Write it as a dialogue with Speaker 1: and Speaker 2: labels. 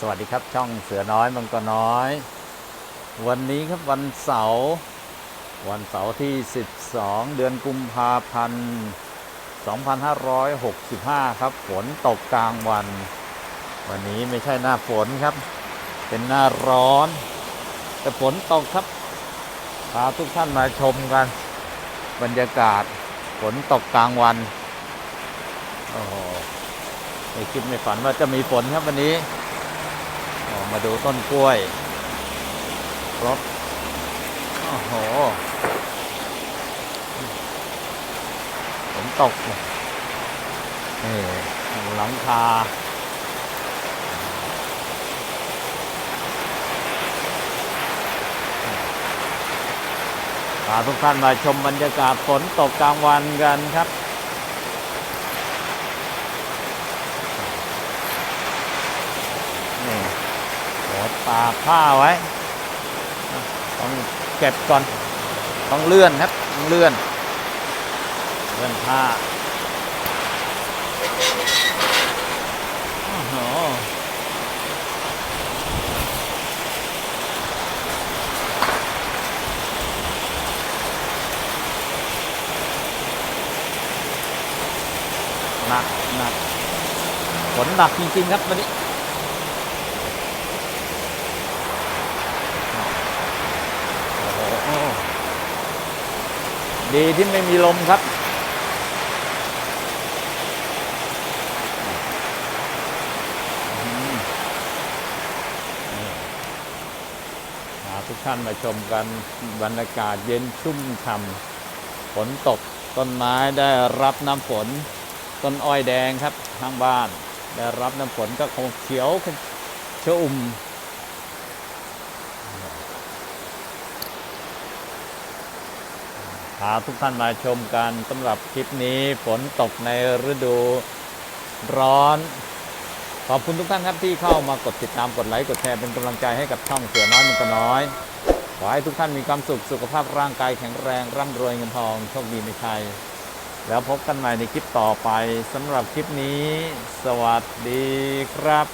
Speaker 1: สวัสดีครับช่องเสือน้อยมังกรน้อย วันนี้ครับวันเสาร์วันเสาร์ที่ 12 เดือนกุมภาพันธ์ 2565 ครับฝนตกกลางวัน วันนี้ไม่ใช่หน้าฝนครับ เป็นหน้าร้อน แต่ฝนตกครับพาทุกท่านมาชมกัน บรรยากาศฝนตกกลางวันโอ้โหไม่คิดไม่ฝันว่าจะมีฝนครับวันนี้ มาดูต้นกล้วยรถโอ้โหฝนตกนี่หลังคาพาทุกท่านมาชมบรรยากาศฝนตกกลางวันกันครับ นี่โห ตากผ้าไว้ต้องเก็บก่อนต้องเลื่อนครับต้องเลื่อน เลื่อนผ้าโอ้โหหนักหนักฝนหนักจริงๆครับวันนี้ โอ้โห ดีที่ไม่มีลมครับ ทุกท่านมาชมกันบรรยากาศเย็นชุ่มฉ่ำฝนตกต้นไม้ได้รับน้ำฝน ต้นอ้อยแดงครับทางบ้าน ได้รับน้ำฝนก็คงเขียวชอุ่ม พาทุกท่านมาชมกันสำหรับคลิปนี้ฝนตกในฤดูร้อน ขอบคุณทุกท่านครับที่เข้ามากดติดตามกดไลค์กดแชร์เป็นกำลังใจให้กับช่องเสือน้อยมันก็น้อย ขอให้ทุกท่านมีความสุขสุขภาพร่างกายแข็งแรงร่ำรวยเงินทองโชคดีไม่ใช่แล้วพบกันใหม่ในคลิปต่อไปสำหรับคลิปนี้ สวัสดีครับ